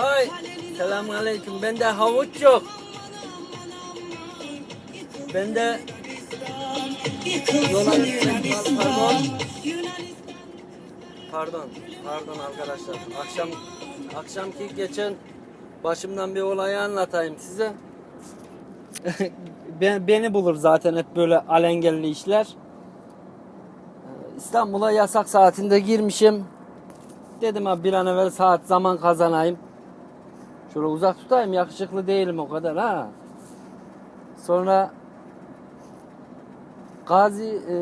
Hay. Selamun aleyküm. Bende havuç yok. Bende yola pardon. Pardon. Pardon arkadaşlar. Akşam akşamki geçen başımdan bir olayı anlatayım size. ben, beni bulur zaten hep böyle alengelli işler. İstanbul'a yasak saatinde girmişim. Dedim abi bir an evvel saat zaman kazanayım. Şöyle uzak tutayım yakışıklı değilim o kadar ha. Sonra Gazi e,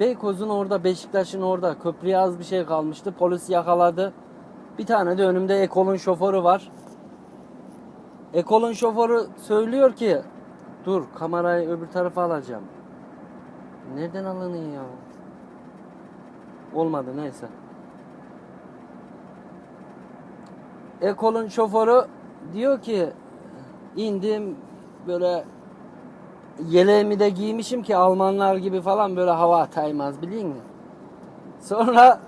Beykoz'un orada Beşiktaş'ın orada köprüye az bir şey kalmıştı. Polis yakaladı. Bir tane de önümde Ekol'un şoförü var. Ekol'un şoförü söylüyor ki dur kamerayı öbür tarafa alacağım. Nereden alınıyor ya? Olmadı neyse. Ekol'un şoförü diyor ki indim böyle yeleğimi de giymişim ki Almanlar gibi falan böyle hava ataymaz biliyor musun? Sonra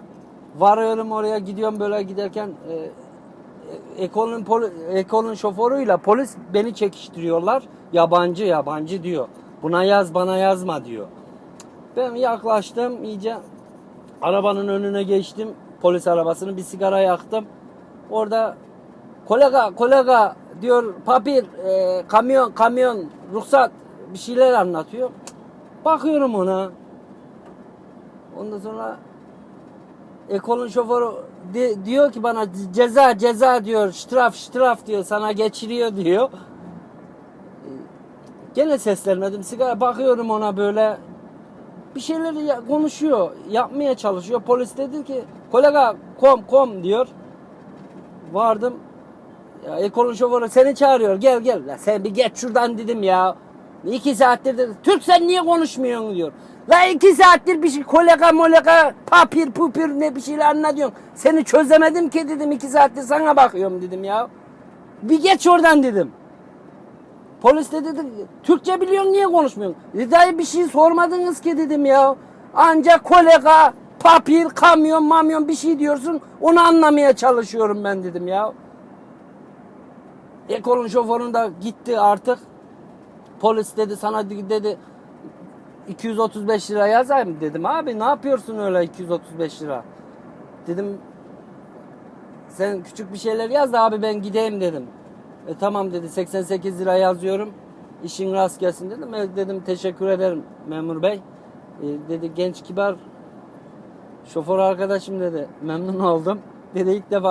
varıyorum oraya gidiyorum böyle giderken e, e, Ekol'un Ekol'un şoförüyle polis beni çekiştiriyorlar. Yabancı yabancı diyor. Buna yaz bana yazma diyor. Ben yaklaştım iyice arabanın önüne geçtim. Polis arabasını bir sigara yaktım. Orada kolega kolega diyor papir e, kamyon kamyon ruhsat. Bir şeyler anlatıyor. Bakıyorum ona. Ondan sonra Ekolun şoförü di- diyor ki bana ceza ceza diyor. Ştraf ştraf diyor. Sana geçiriyor diyor. E, Gene seslenmedim. Sigara bakıyorum ona böyle. Bir şeyler ya- konuşuyor yapmaya çalışıyor. Polis dedi ki kolega kom kom diyor vardım. Ya ekolun şoförü seni çağırıyor. Gel gel. La sen bir geç şuradan dedim ya. İki saattir dedi Türk sen niye konuşmuyorsun diyor. La iki saattir bir şey kolega molega papir pupir ne bir şeyler anlatıyorsun seni çözemedim ki dedim iki saattir sana bakıyorum dedim ya. Bir geç oradan dedim. Polis de dedi Türkçe biliyorsun niye konuşmuyorsun? Dedi dayı bir şey sormadınız ki dedim ya. Ancak kolega, papir, kamyon, mamyon bir şey diyorsun. Onu anlamaya çalışıyorum ben dedim ya. Ekolun şoförü de gitti artık. Polis dedi sana dedi 235 lira yazayım dedim. Abi ne yapıyorsun öyle 235 lira? Dedim sen küçük bir şeyler yaz da abi ben gideyim dedim. E tamam dedi 88 lira yazıyorum. İşin rast gelsin dedim. E, dedim teşekkür ederim memur bey. E, dedi genç kibar şoför arkadaşım dedi. Memnun oldum. Dedi ilk defa